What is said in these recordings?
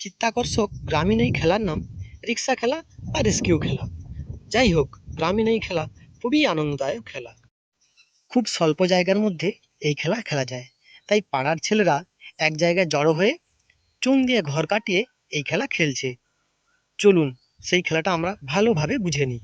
চিত্তাকর্ষক গ্রামীণ এই খেলার নাম, রিক্সা খেলা বা রেস্কিউ খেলা। যাই হোক গ্রামীণ এই খেলা খুবই আনন্দদায়ক খেলা। খুব স্বল্প জায়গার মধ্যে এই খেলা খেলা যায়। তাই পাড়ার ছেলেরা এক জায়গায় জড়ো হয়ে চুন দিয়ে ঘর কাটিয়ে এই খেলা খেলছে। চলুন, সেই খেলাটা আমরা ভালোভাবে বুঝে নিই।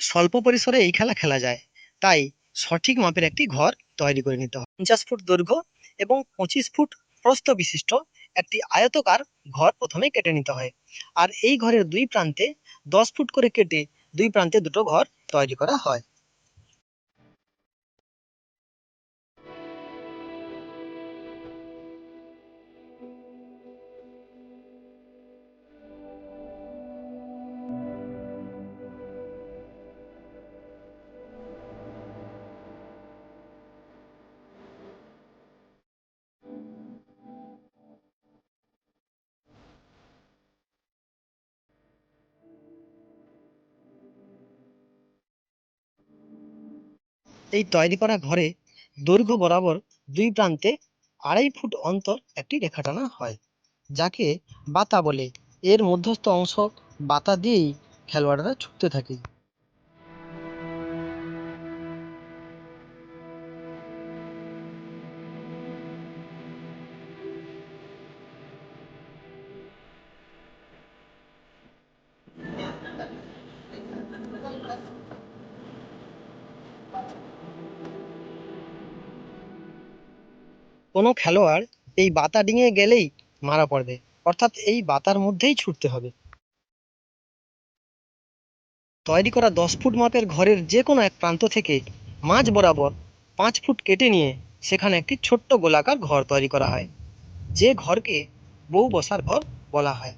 স্বল্প পরিসরে এই খেলা খেলা যায়। তাই সঠিক মাপের একটি ঘর তৈরি করে নিতে হয়। পঞ্চাশ ফুট দৈর্ঘ্য এবং পঁচিশ ফুট প্রস্থ বিশিষ্ট একটি আয়তকার ঘর প্রথমে কেটে নিতে হয়। আর এই ঘরের দুই প্রান্তে দশ ফুট করে কেটে দুই প্রান্তে দুটো ঘর তৈরি করা হয়। এই তৈরি করা ঘরে দৈর্ঘ্য বরাবর দুই প্রান্তে আড়াই ফুট অন্তর একটি রেখা টানা হয়, যাকে বাতা বলে। এর মধ্যস্থ অংশ বাতা দিয়েই খেলোয়াড়রা ছুটতে থাকে। কোনো খেলোয়াড় এই বাতা ডিঙে গেলেই মারা পড়বে। অর্থাৎ এই বাতার মধ্যেই ছুটতে হবে। তৈরি করা দশ ফুট মাপের ঘরের যে কোনো এক প্রান্ত থেকে মাঝ বরাবর পাঁচ ফুট কেটে নিয়ে সেখানে একটি ছোট্ট গোলাকার ঘর তৈরি করা হয়, যে ঘরকে বউ বসার ঘর বলা হয়।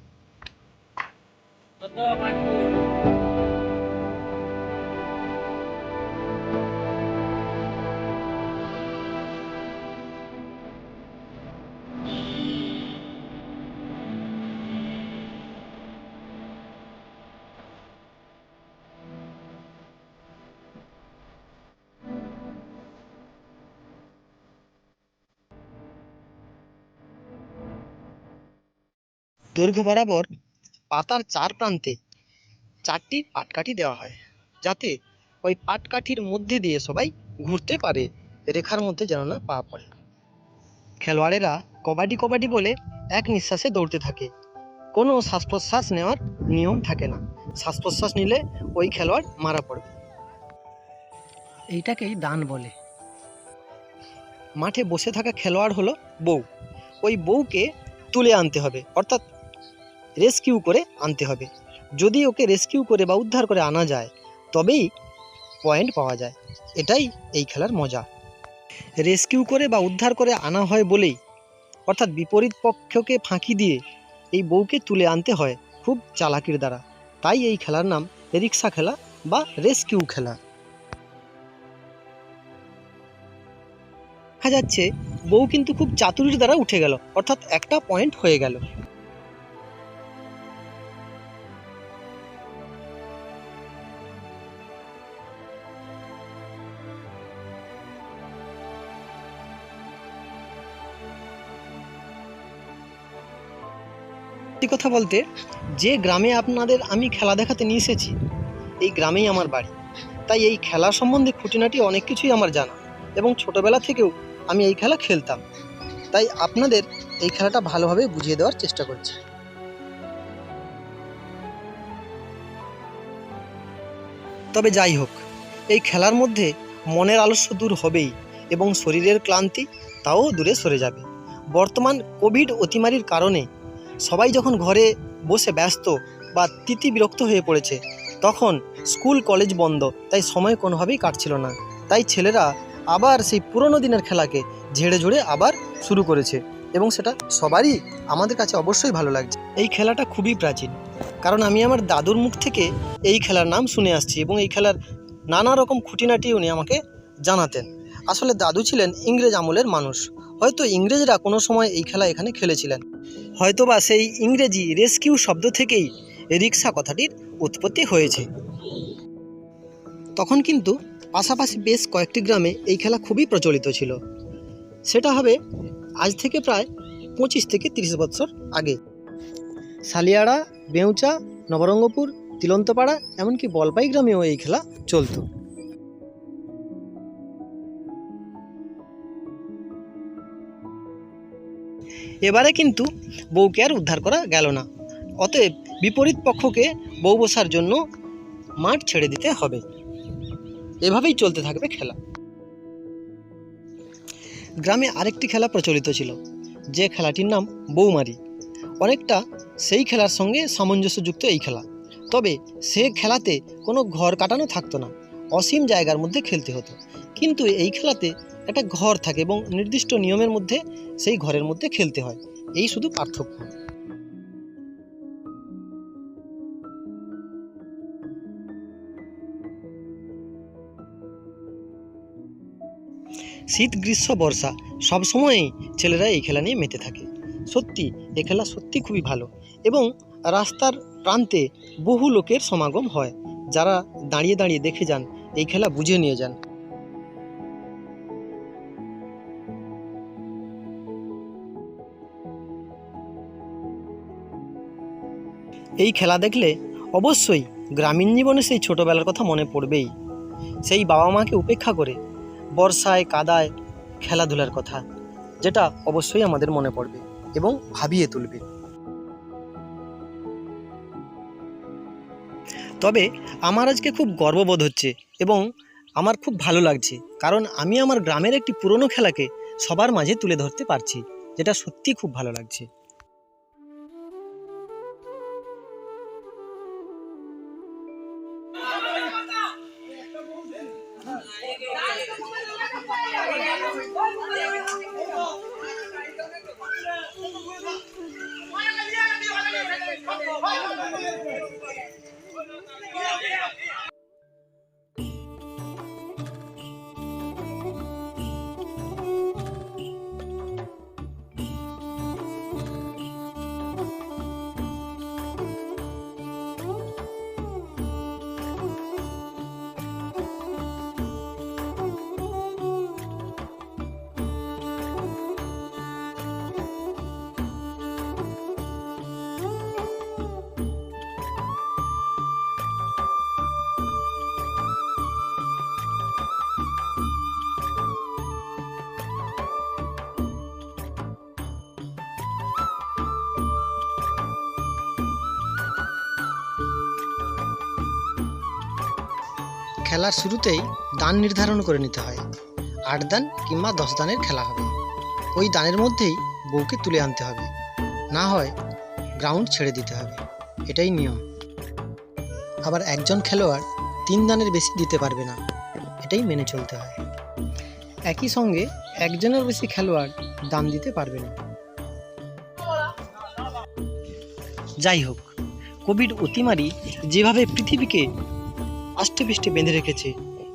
দৈর্ঘ্য বরাবর পাতার চার প্রান্তে চারটি পাটকাঠি দেওয়া হয়, যাতে ওই পাটকাঠির মধ্যে দিয়ে সবাই ঘুরতে পারে। রেখার মধ্যে যেন না পা পড়ে। খেলোয়াড়েরা কবাডি কবাডি বলে এক নিঃশ্বাসে দৌড়তে থাকে। কোনো শ্বাস প্রশ্বাস নেওয়ার নিয়ম থাকে না। শ্বাস প্রশ্বাস নিলে ওই খেলোয়াড় মারা পড়বে। এইটাকেই দান বলে। মাঠে বসে থাকা খেলোয়াড় হলো বউ। ওই বউকে তুলে আনতে হবে। অর্থাৎ রেস্কিউ করে আনতে হবে। যদি ওকে রেস্কিউ করে বা উদ্ধার করে আনা যায়, তবেই পয়েন্ট পাওয়া যায়। এটাই এই খেলার মজা। রেস্কিউ করে বা উদ্ধার করে আনা হয় বলেই, অর্থাৎ বিপরীত পক্ষকে ফাঁকি দিয়ে এই বউকে তুলে আনতে হয় খুব চালাকির দ্বারা। তাই এই খেলার নাম রিক্সা খেলা বা রেস্কিউ খেলা। দেখা যাচ্ছে বউ কিন্তু খুব চাতুরির দ্বারা উঠে গেল, অর্থাৎ একটা পয়েন্ট হয়ে গেল। সত্যি কথা বলতে, যে গ্রামে আপনাদের আমি খেলা দেখাতে নিয়ে এসেছি, এই গ্রামেই আমার বাড়ি। তাই এই খেলা সম্বন্ধে খুঁটিনাটি অনেক কিছুই আমার জানা এবং ছোটবেলা থেকেও আমি এই খেলা খেলতাম। তাই আপনাদের এই খেলাটা ভালোভাবে বুঝিয়ে দেওয়ার চেষ্টা করছি। তবে যাই হোক, এই খেলার মধ্যে মনের আলস্য দূর হবেই এবং শরীরের ক্লান্তি তাও দূরে সরে যাবে। বর্তমান কোভিড অতিমারির কারণে সবাই যখন ঘরে বসে ব্যস্ত বা তিতি বিরক্ত হয়ে পড়েছে, তখন স্কুল কলেজ বন্ধ, তাই সময় কোনোভাবেই কাটছিল না। তাই ছেলেরা আবার সেই পুরনো দিনের খেলাকে ঝেড়ে ঝুড়ে আবার শুরু করেছে এবং সেটা সবারই আমাদের কাছে অবশ্যই ভালো লাগছে। এই খেলাটা খুবই প্রাচীন, কারণ আমি আমার দাদুর মুখ থেকে এই খেলার নাম শুনে আসছি এবং এই খেলার নানা রকম খুঁটিনাটি উনি আমাকে জানাতেন। আসলে দাদু ছিলেন ইংরেজ আমলের মানুষ। হয়তো ইংরেজরা কোনো সময় এই খেলা এখানে খেলেছিলেন। হয়তোবা সেই ইংরেজি রেস্কিউ শব্দ থেকেই রিক্সা কথাটির উৎপত্তি হয়েছে। তখন কিন্তু পাশাপাশি বেশ কয়েকটি গ্রামে এই খেলা খুবই প্রচলিত ছিল। সেটা হবে আজ থেকে প্রায় পঁচিশ থেকে তিরিশ বছর আগে। সালিয়াড়া, বেউচা, নবরঙ্গপুর, তিলন্তপাড়া, এমনকি বলপাই গ্রামেও এই খেলা চলতো। এবারে কিন্তু বউকে আর উদ্ধার করা গেল না। অতএব বিপরীত পক্ষকে বউ বসার জন্য মাঠ ছেড়ে দিতে হবে। এভাবেই চলতে থাকবে খেলা। গ্রামে আরেকটি খেলা প্রচলিত ছিল, যে খেলাটির নাম বৌমারি। অনেকটা সেই খেলার সঙ্গে সামঞ্জস্যযুক্ত এই খেলা। তবে সে খেলাতে কোনো ঘর কাটানো থাকতো না। অসীম জায়গার মধ্যে খেলতে হতো। কিন্তু এই খেলাতে একটা ঘর থাকে এবং নির্দিষ্ট নিয়মের মধ্যে সেই ঘরের মধ্যে খেলতে হয়। এই শুধু পার্থক্য। শীত, গ্রীষ্ম, বর্ষা সবসময়ই ছেলেরা এই খেলা নিয়ে মেতে থাকে। সত্যি, এ খেলা সত্যি খুবই ভালো এবং রাস্তার প্রান্তে বহু লোকের সমাগম হয়। যারা দাঁড়িয়ে দাঁড়িয়ে দেখে যান এই খেলা বুঝে নিয়ে যান। এই খেলা দেখলে অবশ্যই গ্রামীণ জীবনে সেই ছোটোবেলার কথা মনে পড়বেই। সেই বাবা মাকে উপেক্ষা করে বর্ষায়, কাদায় খেলাধুলার কথা, যেটা অবশ্যই আমাদের মনে পড়বে এবং ভাবিয়ে তুলবে। তবে আমার আজকে খুব গর্ববোধ হচ্ছে এবং আমার খুব ভালো লাগছে, কারণ আমি আমার গ্রামের একটি পুরনো খেলাকে সবার মাঝে তুলে ধরতে পারছি, যেটা সত্যি খুব ভালো লাগছে। Meu Deus! খেলার শুরুতেই দান নির্ধারণ করে নিতে হয়। আট দান কিংবা দশ দানের খেলা হবে। ওই দানের মধ্যেই বউকে তুলে আনতে হবে। না হয় গ্রাউন্ড ছেড়ে দিতে হবে। এটাই নিয়ম। আবার একজন খেলোয়াড় তিন দানের বেশি দিতে পারবে না। এটাই মেনে চলতে হয়। একই সঙ্গে একজনের বেশি খেলোয়াড় দান দিতে পারবে না। যাই হোক, কোভিড অতিমারি যেভাবে পৃথিবীকে আষ্টেপৃষ্টে বেঁধে রেখেছে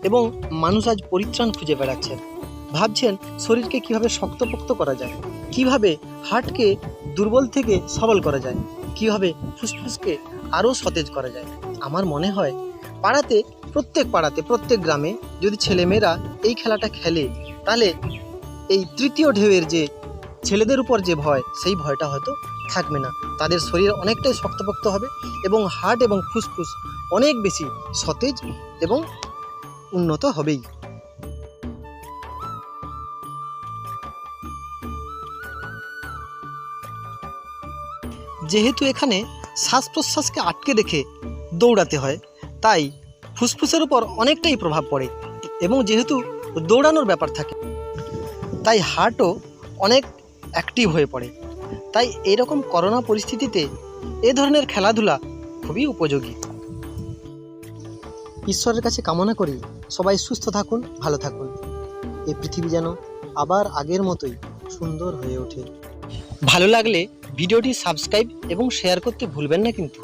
এবং মানুষ আজ পরিত্রাণ খুঁজে বেড়াচ্ছেন ভাবছেন শরীরকে কীভাবে শক্তপোক্ত করা যায়, কীভাবে হার্টকে দুর্বল থেকে সবল করা যায়, কীভাবে ফুসফুসকে আরও সতেজ করা যায়। আমার মনে হয় পাড়াতে, প্রত্যেক পাড়াতে, প্রত্যেক গ্রামে যদি ছেলেমেয়েরা এই খেলাটা খেলে, তাহলে এই তৃতীয় ঢেউয়ের যে ছেলেদের উপর যে ভয়, সেই ভয়টা হয়তো থাকবে না। তাদের শরীর অনেকটাই শক্তপোক্ত হবে এবং হার্ট এবং ফুসফুস অনেক বেশি সতেজ এবং উন্নত হবেই। যেহেতু এখানে শ্বাস প্রশ্বাসকে আটকে রেখে দৌড়াতে হয়, তাই ফুসফুসের উপর অনেকটাই প্রভাব পড়ে এবং যেহেতু দৌড়ানোর ব্যাপার থাকে, তাই হার্টও অনেক অ্যাক্টিভ হয়ে পড়ে। তাই এরকম করোনা পরিস্থিতিতে এ ধরনের খেলাধুলা খুবই উপযোগী। ঈশ্বরের কাছে কামনা করি সবাই সুস্থ থাকুন, ভালো থাকুন। এই পৃথিবী যেন আবার আগের মতোই সুন্দর হয়ে ওঠে। ভালো লাগলে ভিডিওটি সাবস্ক্রাইব এবং শেয়ার করতে ভুলবেন না কিন্তু।